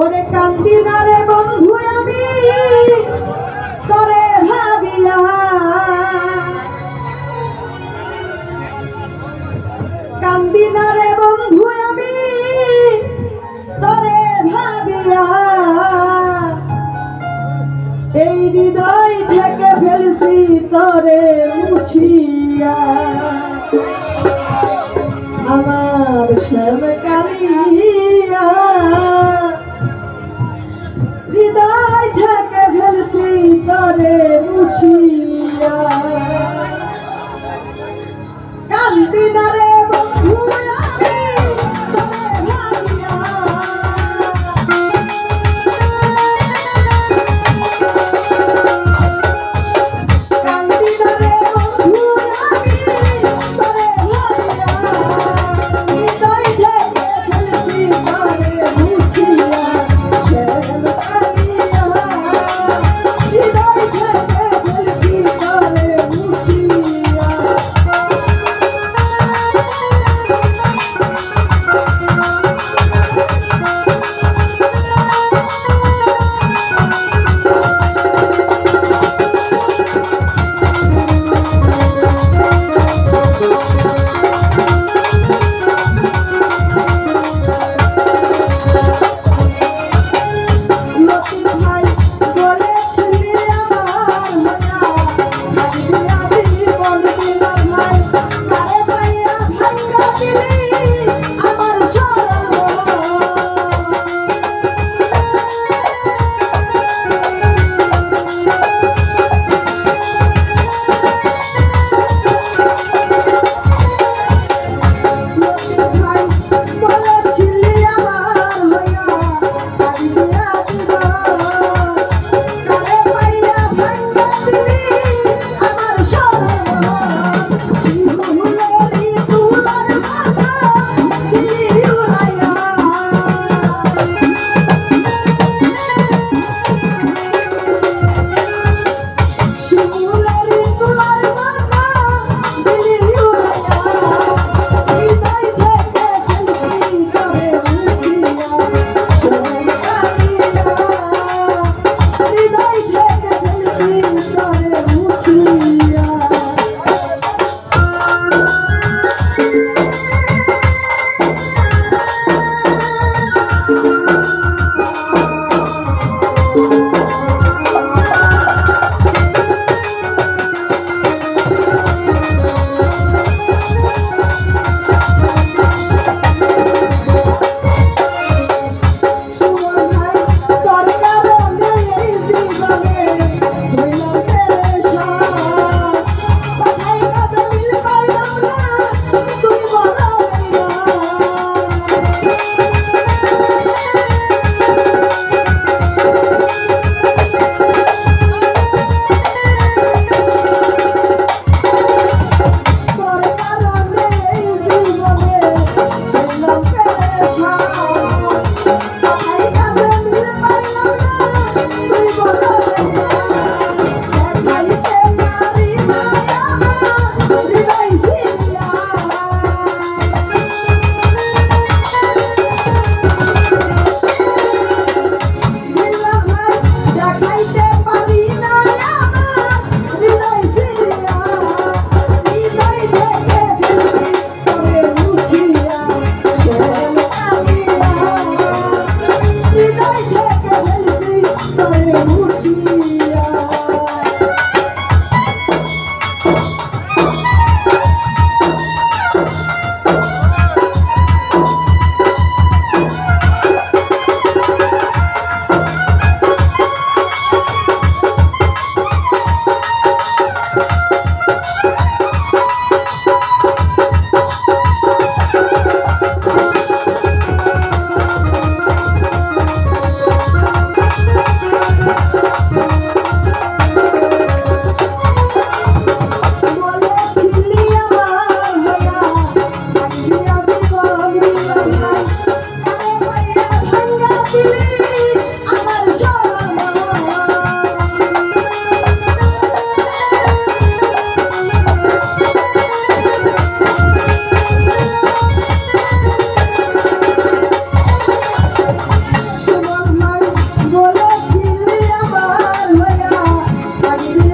ওরে কান্দি না রে বন্ধু আমি, তরে ভাবিয়া। কান্দি না রে বন্ধু আমি, তরে ভাবিয়া। এই হৃদয় থেকে ফেলছি তরে মুছিয়া। আমার শ্যাম কালিয়া হৃদয় থেকে ফেলছি তরে মুছিয়া।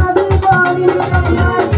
அது பாடினார்